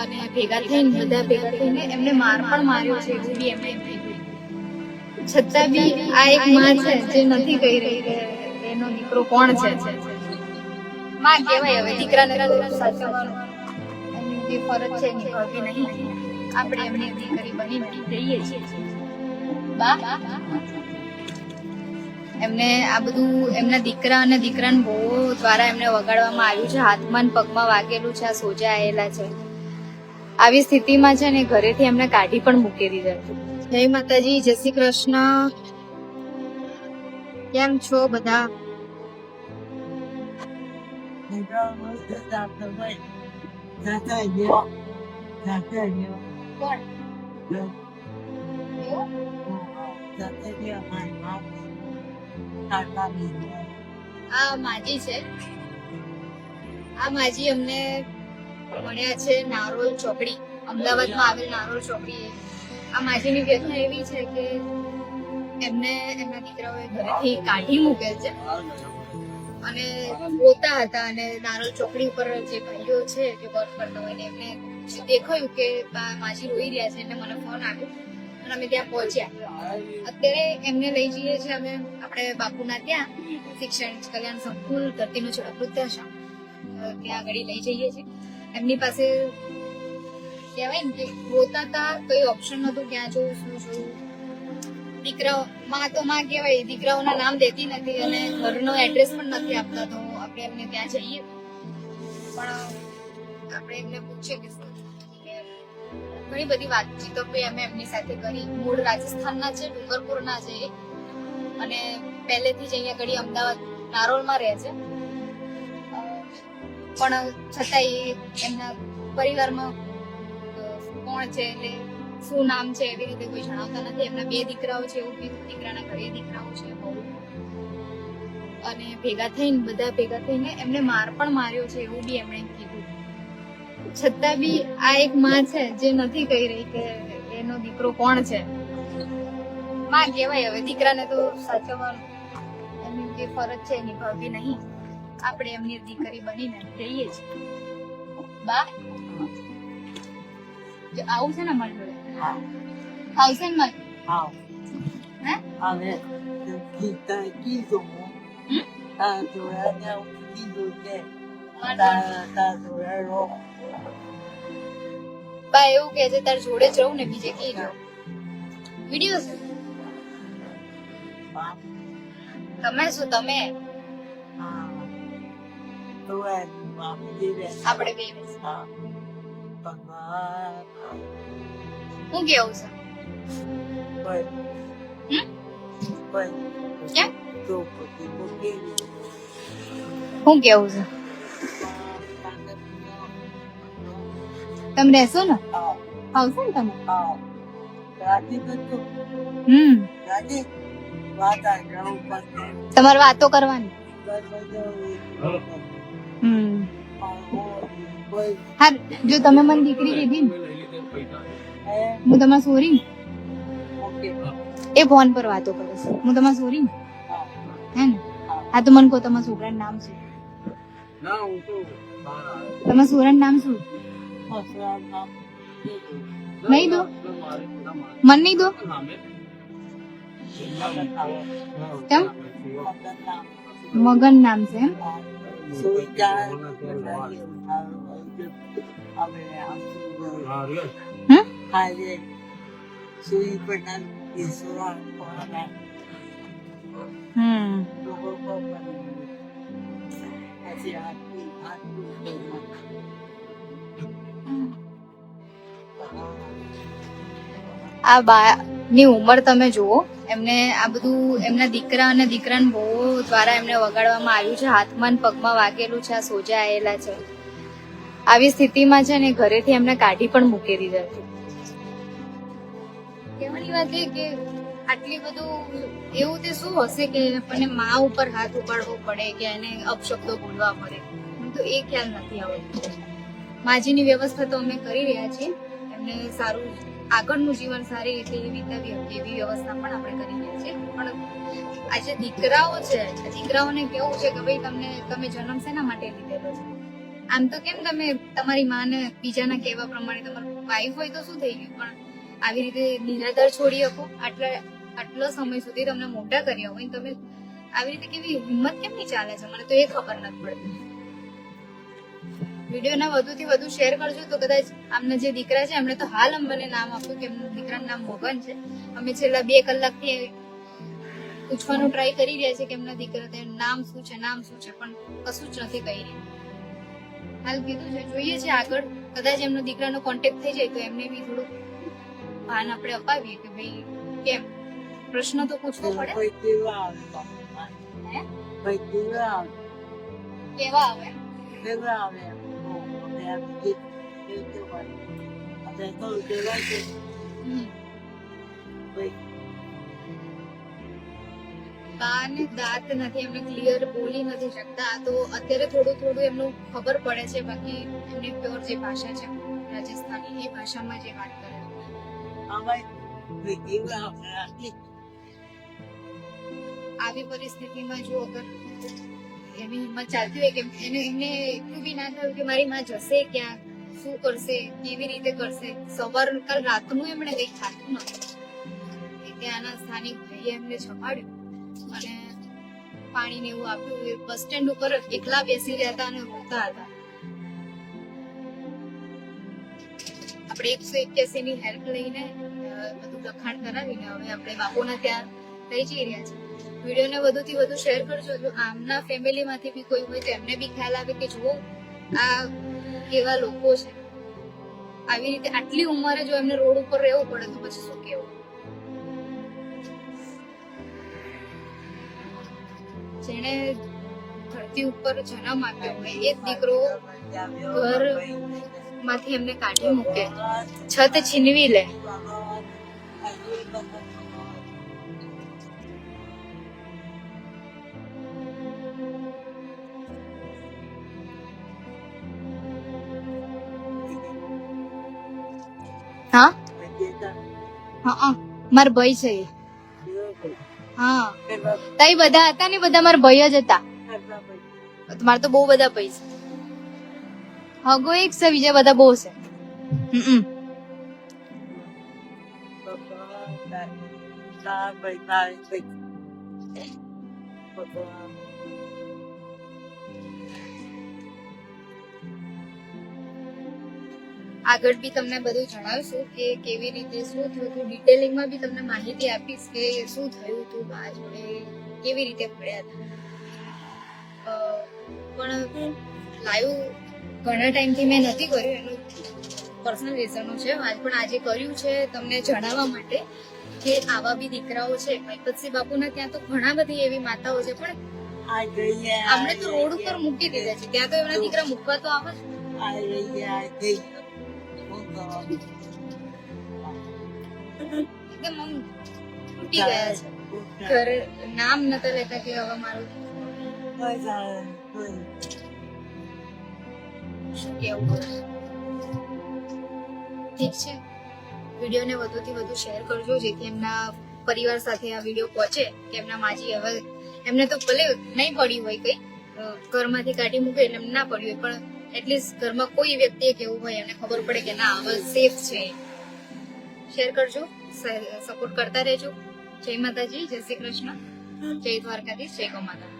અને ભેગા થઈને, બધા ભેગા થઈને એમને માર પણ માર્યો છે છતાં બી આ એક માં છે, જે નથી કહી રહી એનો દીકરો કોણ છે. માં કહેવાય હવે, દીકરાને સાચવવાનું એમની જે ફરજ છે એ નિભાવતી નહીં. આપણે એમની દીકરી બની જઈએ છીએ. બા? એમને આ બધું એમના દીકરા અને દીકરાને બહુ દ્વારા એમને વગાડવામાં આવ્યું છે. હાથમાં પગમાં વાગેલું છે આ સોજા આવેલા છે. આવી સ્થિતિમાં છે ને ઘરેથી એમને કાઢી પણ મૂકી દીધા જય માતાજી જય શ્રી કૃષ્ણ. કેમ છો બધા? કોણ આ માજી છે. આ માજી અમને મળ્યા છે નારોલ ચોકડી. અમદાવાદમાં આવેલ નારોલ ચોકડી આ માજીની વ્યથા એવી છે કે એમને એમના દીકરાઓએ ઘરેથી કાઢી મૂકેલ છે. અને રોતા હતા અને નારોલ ચોકડી ઉપર જે ભાઈઓ છે જે વર્ક કરતા હોય એમને દેખાયું કે માજી રોઈ રહ્યા છે એટલે મને ફોન આવ્યો અને અમે ત્યાં પહોંચ્યા. અત્યારે એમને લઈ જઈએ છીએ અમે, આપણે બાપુના ત્યાં, શિક્ષણ, કલ્યાણ સંકુલ, ધરતીનું છેડો વૃદ્ધાશ્રમ. ત્યાં આગળ લઈ જઈએ છીએ. એમની પાસે કહેવાય ને કે રોતા હતા કઈ ઓપ્શન નતું ક્યાં જવું, શું જોવું. દીકરાઓ, માં તો માં કહેવાય, દીકરાઓના નામ દેતી નથી અને ઘરનો એડ્રેસ પણ નથી આપતા, તો આપણે એમને ત્યાં જઈએ. પણ આપણે એમને પૂછીએ કે ઘણી બધી વાતચીતો અમે એમની સાથે કરી. મૂળ રાજસ્થાનના છે, ડુંગરપુરના છે. અને પહેલેથી જ અહીંયા ઘડી અમદાવાદ, નારોલમાં રહે છે. પણ છતાંય એમના પરિવારમાં કોણ છે એટલે શું નામ છે એવી રીતે કોઈ જણાવતા નથી. એમના બે દીકરાઓ છે, એવું કીધું દીકરાના ઘરે દીકરાઓ છે અને ભેગા થઈને, બધા ભેગા થઈને એમને માર પણ માર્યો છે, એવું બી એમણે કીધું. છતાં બી આ એક માં છે જે નથી કહી રહી કે એનો દીકરો કોણ છે. માં કહેવાય હવે દીકરાને તો સાચવવાનું એમની જે ફરજ છે એની ભાવી નહીં. આપણે એમની દીકરી બનીને રહીએ છીએ. બા જો આવું છે ને મારી જોડે? આવશે ને મારે? હે. બા એવું કે છે તાર જોડે જ રહું ને બીજે કી રહું. વીડિયો તમે શું તમે? આપણે બે. હું કેવું છે? હું કેવું છે? તમે રહેશો ને? આવશો ને તમે? હમ. તમારે વાતો કરવાની. હમ. હા જો તમે મને દીકરી લીધી ને હું તમારે સોરી એ ફોન પર વાતો કરીશ હું તમારે સોરી ને? હે. ને? હા. તો મને કહો તમારા છોકરાનું નામ શું? તમારા છોકરાનું નામ શું? નહીં દો મન નહીં દો કેમ મગન નામ છે એમ હમ? આ બા ની ઉંમર તમે જુઓ, એમને આ બધું, એમના દીકરા અને દીકરાને બહુ દ્વારા એમને વગાડવામાં આવ્યું છે. હાથમાં પગમાં વાગેલું છે, આ સોજા આવેલા છે. આવી સ્થિતિમાં છે ને ઘરેથી એમને કાઢી પણ મૂકી દીધા કહેવાની વાત એ કે આટલી બધું, એવું તે શું હશે કે આપણને મા ઉપર હાથ ઉપાડવો પડે કે એને અપશબ્દો બોલવા પડે? તો એ ખ્યાલ નથી આવતો. માજીની વ્યવસ્થા તો અમે કરી રહ્યા છીએ. એમને સારું આગળનું જીવન સારી રીતે વિતાવી શકીએ એવી વ્યવસ્થા પણ આપણે કરી છે પણ આ જે દીકરાઓ છે દીકરાઓને કેવું છે કે ભાઈ તમને, તમે જન્મ શેના માટે લીધેલો છે? આમ તો કેમ તમે તમારી માને બીજાના કહેવા પ્રમાણે તમારું વાઈફ હોય તો શું થઈ ગયું? પણ આવી રીતે નિરાધાર છોડી શકો, આટલા, આટલો સમય સુધી તમને મોટા કર્યા હોય તમે આવી રીતે કેવી હિંમત કેમની ચાલે છે? મને તો એ ખબર નથી પડતી. વિડીયોના વધુથી વધુ શેર કરજો તો કદાચ આમના જે દીકરા છે એમણે તો હાલ અમને નામ આપ્યું કે એમનું દીકરાનું નામ મોગન છે. અમે છેલ્લા બે કલાકથી પૂછવાનું ટ્રાય કરી રહ્યા છે કે એમના દીકરા તેનું નામ શું છે નામ શું છે પણ કશું જ નથી કહી રહ્યું. હાલ કીધું છે જોઈએ છે આગળ. કદાચ એમનો દીકરાનો કોન્ટેક્ટ થઈ જાય તો એમને બી થોડું ભાન આપણે અપાવીએ કે ભાઈ કેમ? પ્રશ્ન તો પૂછવો પડે. કેવા આવે? કેવા આવે? અમે આ ગીત કેવું કહેવાય. આપણે થોડું કહેવાય છે હમ. દાંત નથી, એમને ક્લિયર બોલી નથી શકતા તો અત્યારે થોડું થોડું એમનું ખબર પડે છે, બાકી એમની પ્યોર જે ભાષા છે, રાજસ્થાની એ ભાષામાં જે વાત કરે છે. આવી પરિસ્થિતિમાં જો અગર એની હિંમત ચાલતી હોય કે એને એમને એટલું બી ના થયું કે મારી માં જશે ક્યાં, શું કરશે, કેવી રીતે કરશે. સવાર કાલ રાતનું એમણે કઈ ખાતું નતું ત્યાંના સ્થાનિક ભાઈએ એમને છપાડ્યું અને પાણી ને એવું આપ્યું. બસ સ્ટેન્ડ ઉપર એકલા બેસી રહ્યા હતા અને રોતા હતા. આપણે એકસો એક્યાસી ની હેલ્પ લઈને બધું લખાણ કરાવીને હવે આપણે બાપુના ત્યાં લઈ જઈ રહ્યા છે વિડીયોને વધુથી વધુ શેર કરજો. જો આમના ફેમિલીમાંથી બી કોઈ હોય તો એમને બી ખ્યાલ આવે કે જુઓ, આ કેવા લોકો છે. આવી રીતે આટલી ઉંમરે જો એમને રોડ ઉપર રહેવું પડે તો પછી શું કેવું? જેને ધરતી ઉપર જન્મ આપ્યો હોય એ દીકરો ઘરમાંથી એમને કાઢી મૂકે, છત છીનવી લે. મારા ભાઈ છે. હા. તઈ બધા હતા ને બધા મારા ભાઈ જ હતા. મારે તો બહુ બધા ભાઈ છે. હગો એક છે, બીજા બધા બહુ છે. આગળ બી તમને બધું જણાવશું કે કેવી રીતે શું થયું હતું. ડિટેલિંગમાં બી તમને માહિતી આપીશ કે શું થયું હતું બા જોડે કેવી રીતે પડ્યા હતા. પણ લાઈવ ઘણા ટાઈમથી મેં નથી કર્યું એનું પર્સનલ રીઝનો છે. આજ પણ આજે કર્યું છે તમને જણાવવા માટે કે આવા બી દીકરાઓ છે. મહિપતસિંહ બાપુના ત્યાં તો ઘણા બધી એવી માતાઓ છે પણ આપણે તો રોડ ઉપર મૂકી દીધા છે. ત્યાં તો એમના દીકરા મૂકવા તો આવે જ. એકદમ આમ તૂટી ગયા છે. ઘર નામ નતા લેતા કે હવે મારું શું કેવું ઠીક છે. વિડીયોને વધુથી વધુ શેર કરજો જેથી એમના પરિવાર સાથે આ વીડિયો પહોંચે કે એમના માજી હવે એમને તો ભલે નહીં પડ્યું હોય કઈ ઘરમાંથી કાઢી મૂકે એટલે એમને ના પડ્યું હોય પણ એટલીસ્ટ ઘરમાં કોઈ વ્યક્તિએ કેવું હોય એમને ખબર પડે કે ના હવે સેફ છે. શેર કરજો. સપોર્ટ કરતા રહેજો. જય માતાજી, જય શ્રી કૃષ્ણ. જય દ્વારકાધીશ, જય ગૌ માતા